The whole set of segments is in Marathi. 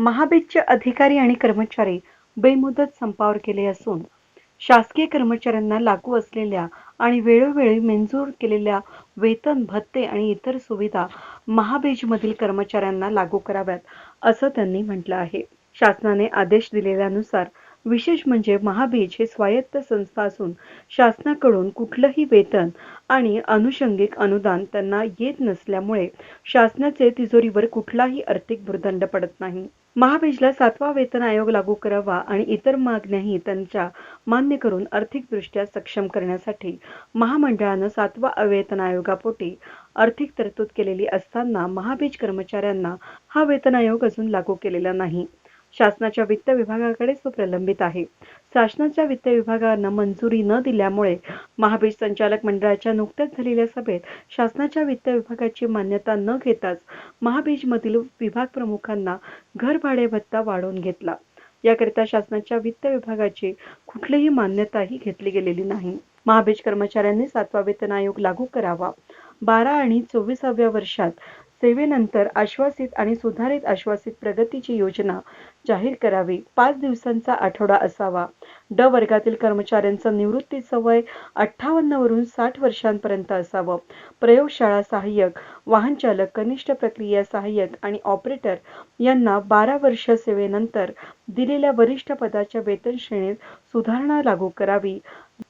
महाबीजचे अधिकारी आणि कर्मचारी बेमुदत संपावर गेले असून शासकीय कर्मचाऱ्यांना लागू असलेल्या आणि वेळोवेळी मंजूर केलेल्या वेतन भत्ते आणि इतर सुविधा महाबीजमधील कर्मचाऱ्यांना लागू कराव्यात असं त्यांनी म्हटलं आहे. शासनाने आदेश दिलेल्यानुसार विशेष म्हणजे महाबीज हे स्वायत्त संस्था असून शासनाकडून कुठलंही वेतन आणि अनुषंगिक अनुदान त्यांना येत नसल्यामुळे शासनाचे तिजोरीवर कुठलाही आर्थिक भूर्दंड पडत नाही. महाबीजला सातवा वेतन आयोग लागू करावा आणि इतर मागण्याही त्यांच्या मान्य करून आर्थिकदृष्ट्या सक्षम करण्यासाठी महामंडळानं सातवा वेतन आयोगापोटी आर्थिक तरतूद केलेली असताना महाबीज कर्मचाऱ्यांना हा वेतन आयोग अजून लागू केलेला नाही. शासनाच्या वित्त विभागाकडे तो प्रलंबित आहे. शासनाच्या वित्त विभागानं मंजुरी न दिल्यामुळे महाबीज संचालक मंडळाच्या नुकत्याच झालेल्या सभेत शासनाच्या वित्त विभागाची मान्यता न घेताच महाबीजमधील विभाग प्रमुखांना घर भाडे भत्ता वाढवून घेतला. याकरिता शासनाच्या वित्त विभागाची कुठलीही मान्यताही घेतली गेलेली नाही. महाबीज कर्मचाऱ्यांनी सातवा वेतन आयोग लागू करावा. बारा आणि चोवीसाव्या वर्षात सेवेनंतर आश्वासित आणि सुधारित आश्वासित प्रगतीची योजना जाहीर करावी. पाच दिवसांचा आठवडा असावा. ड वर्गातील कर्मचाऱ्यांचं निवृत्तीचं वय अठ्ठावन्न वरून साठ वर्षांपर्यंत असावं. प्रयोगशाळा सहाय्यक वाहन चालक कनिष्ठ प्रक्रिया सहाय्यक आणि ऑपरेटर यांना बारा वर्ष सेवेनंतर दिलेल्या वरिष्ठ पदाच्या वेतन श्रेणीत सुधारणा लागू करावी.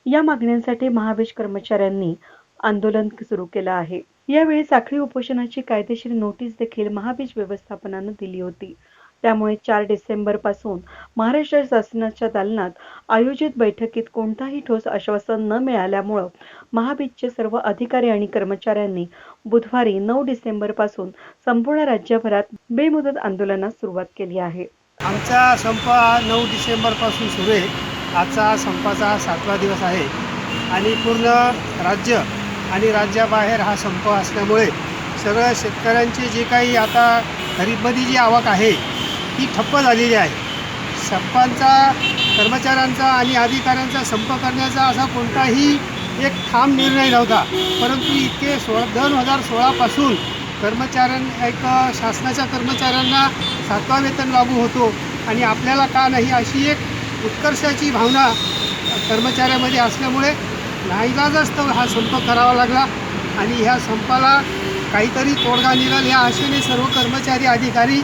या मागण्यांसाठी महावेश कर्मचाऱ्यांनी आंदोलन सुरू केलं आहे. यावेळी साखळी उपोषणाची कायदेशीर नोटीस देखील महाबीज व्यवस्थापनानं दिली होती. त्यामुळे चार डिसेंबरपासून महाराष्ट्र शासनाच्या दालनात आयोजित बैठकीत कोणताही ठोस आश्वासन न मिळाल्यामुळं महाबीजचे सर्व अधिकारी आणि कर्मचाऱ्यांनी बुधवारी नऊ डिसेंबरपासून संपूर्ण राज्यभरात बेमुदत आंदोलनास सुरुवात केली आहे. आमचा संप नऊ नऊ डिसेंबरपासून सुरू आहे. आजचा संपाचा सातवा दिवस आहे. आणि पूर्ण राज्य आणि राज्याबाहेर हा संप असल्यामुळे सगळं शेतकऱ्यांची जी काही आता खरीपमध्ये जी आवक आहे ती ठप्प झालेली आहे. संपांचा कर्मचाऱ्यांचा आणि अधिकाऱ्यांचा संप करण्याचा असा कोणताही एक ठाम निर्णय नव्हता. परंतु इतके सोळा दोन हजार सोळापासून कर्मचाऱ्यां एक शासनाच्या कर्मचाऱ्यांना सातवा वेतन लागू होतो आणि आपल्याला का नाही अशी एक उत्कर्षाची भावना कर्मचाऱ्यामध्ये असल्यामुळे नाईलाजाच हा संप करावा लागला आणि ह्या संपाला काहीतरी तोडगा निघाल. या आशेने सर्व कर्मचारी अधिकारी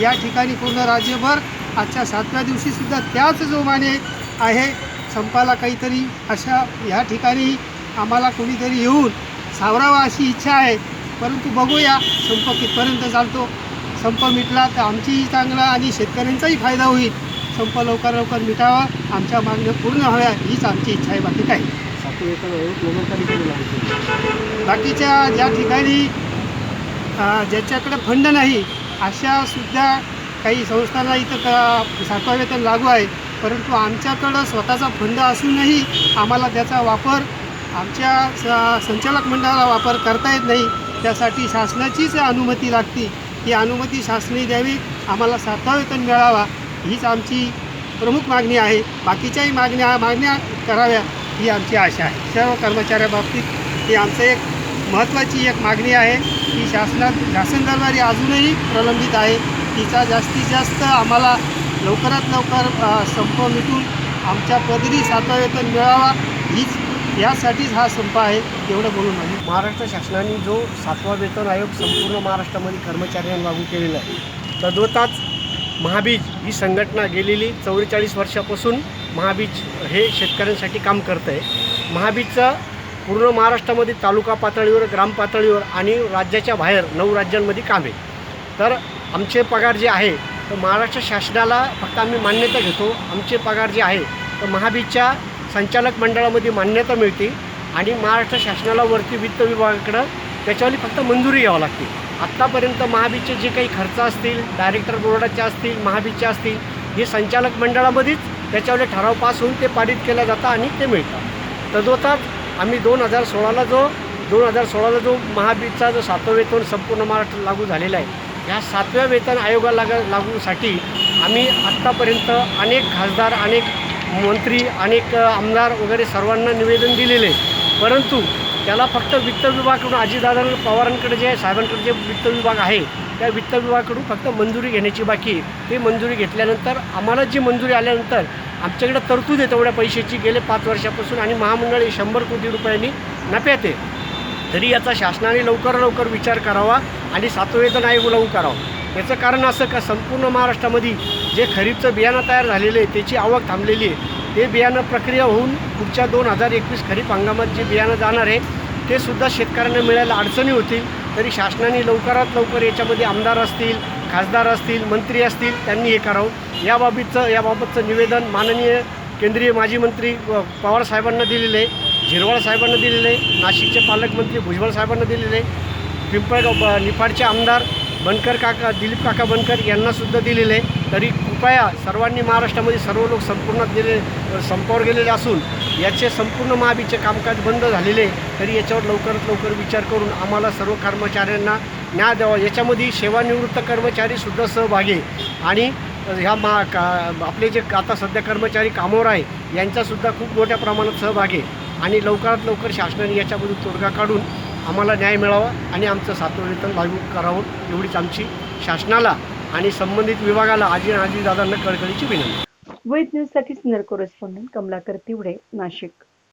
या ठिकाणी पूर्ण राज्यभर आजच्या सातव्या दिवशीसुद्धा त्याच जोमाने आहे. संपाला काहीतरी अशा ह्या ठिकाणी आम्हाला कोणीतरी येऊन सावरावा अशी इच्छा आहे. परंतु बघूया संप कितपर्यंत चालतो. संप मिटला तर आमचीही चांगला आणि शेतकऱ्यांचाही फायदा होईल. संप लवकर लवकर मिटावा. आमच्या मागण्या पूर्ण हव्या हीच आमची इच्छा आहे. बाकी काही बाकीच्या ज्या ठिकाणी ज्याच्याकडे फंड नाही अशा सुद्धा काही संस्थांना इथं का सातवा वेतन लागू आहे परंतु आमच्याकडं स्वतःचा फंड असूनही आम्हाला त्याचा वापर आमच्या स संचालक मंडळाला वापर करता येत नाही. त्यासाठी शासनाचीच अनुमती लागते. ती अनुमती शासनाने द्यावी आम्हाला सातवा वेतन मिळावा हीच आमची प्रमुख मागणी आहे. बाकीच्याही मागण्या मागण्या कराव्या. ही आमची आशा आहे. सर्व कर्मचाऱ्याबाबतीत ही आमचं एक महत्त्वाची एक मागणी आहे. की शासनात शासन दरबारी अजूनही प्रलंबित आहे. तिचा जास्तीत जास्त आम्हाला लवकरात लवकर संप मिटून आमच्या पदरी सातवा वेतन मिळावा. हीच यासाठीच हा संप आहे एवढं बोलून माझी महाराष्ट्र शासनाने जो सातवा वेतन आयोग संपूर्ण महाराष्ट्रामध्ये कर्मचाऱ्यांना लागू केलेला आहे. तद्वताच महाबीज ही संघटना गेलेली चौवेचाळीस वर्षापासून महाबीज हे शेतकऱ्यांसाठी काम करतं आहे महाबीजचा पूर्ण महाराष्ट्रामध्ये तालुका पातळीवर ग्राम पातळीवर आणि राज्याच्या बाहेर नऊ राज्यांमध्ये काम आहे. तर आमचे पगार जे आहे तर महाराष्ट्र शासनाला फक्त आम्ही मान्यता घेतो आमचे पगार जे आहे तर महाबीजच्या संचालक मंडळामध्ये मान्यता मिळते आणि महाराष्ट्र शासनाला वरती वित्त विभागाकडं त्याच्यावाली फक्त मंजुरी घ्यावी लागते. आत्तापर्यंत महाबीजचे जे काही खर्च असतील डायरेक्टर बोर्डाचे असतील महाबीजचे असतील हे संचालक मंडळामध्येच त्याच्यावर ठराव पास होऊन ते पारित केलं जातं आणि ते मिळतं. तद्वताच आम्ही दोन हजार सोळाला जो दोन हजार सोळाला जो महाबीजचा जो सातवा वेतन संपूर्ण महाराष्ट्र लागू झालेला आहे ह्या सातव्या वेतन आयोगाला लाग लागूसाठी आम्ही आत्तापर्यंत अनेक खासदार अनेक मंत्री अनेक आमदार वगैरे सर्वांना निवेदन दिलेले आहे. परंतु त्याला फक्त वित्त विभागाकडून अजितदादा पवारांकडे जे साहेबांकडे जे वित्त विभाग आहे त्या वित्त विभागाकडून फक्त मंजुरी घेण्याची बाकी ते मंजुरी घेतल्यानंतर आम्हाला जी मंजुरी आल्यानंतर आमच्याकडे तरतूद आहे तेवढ्या पैशाची गेले पाच वर्षापासून आणि महामंडळ हे शंभर कोटी रुपयांनी नफ्यात आहे. तरी याचा शासनाने लवकर लवकर विचार करावा आणि सातवेतन आयोग लागू करावा. याचं कारण असं का संपूर्ण महाराष्ट्रामध्ये जे खरीपचं बियाणं तयार झालेलं आहे त्याची आवक थांबलेली आहे. ते बियाणं प्रक्रिया होऊन पुढच्या दोन हजार एकवीस खरीप हंगामात जे बियाणं जाणार आहे ते सुद्धा शेतकऱ्यांना मिळायला अडचणी होतील. तरी शासनाने लवकरात लवकर याच्यामध्ये आमदार असतील खासदार असतील मंत्री असतील त्यांनी हे करावं. याबाबतचं याबाबतचं निवेदन माननीय केंद्रीय माजी मंत्री पवार साहेबांना दिलेलं आहे झिरवाळ साहेबांना दिलेलं आहे नाशिकचे पालकमंत्री भुजबळ साहेबांना दिलेले आहे पिंपळगाव ब निफाडचे आमदार बनकर काका दिलीप काका बनकर यांनासुद्धा दिलेले. आहे तरी कृपया सर्वांनी महाराष्ट्रामध्ये सर्व लोक संपूर्णात गेले संपावर गेलेले असून याचे संपूर्ण महाबीचे कामकाज बंद झालेले आहे. तरी याच्यावर लवकरात लवकर विचार करून आम्हाला सर्व कर्मचाऱ्यांना न्याय द्यावा. याच्यामध्ये सेवानिवृत्त कर्मचारीसुद्धा सहभागी आणि ह्या मा का आपले जे आता सध्या कर्मचारी कामावर आहे यांचासुद्धा खूप मोठ्या प्रमाणात सहभाग आहे. आणि लवकरात लवकर शासनाने याच्यामधून तोडगा काढून आम्हाला न्याय मिळावा आणि आमचं सातवं वेतन लागू करावं एवढीच आमची शासनाला आणि संबंधित विभागाला आजी आजी दादांना कळकळीची विनंती. वैद न्यूजसाठी सिनियर कोरेस्पॉन्डंट कमलाकर तिवडे नाशिक.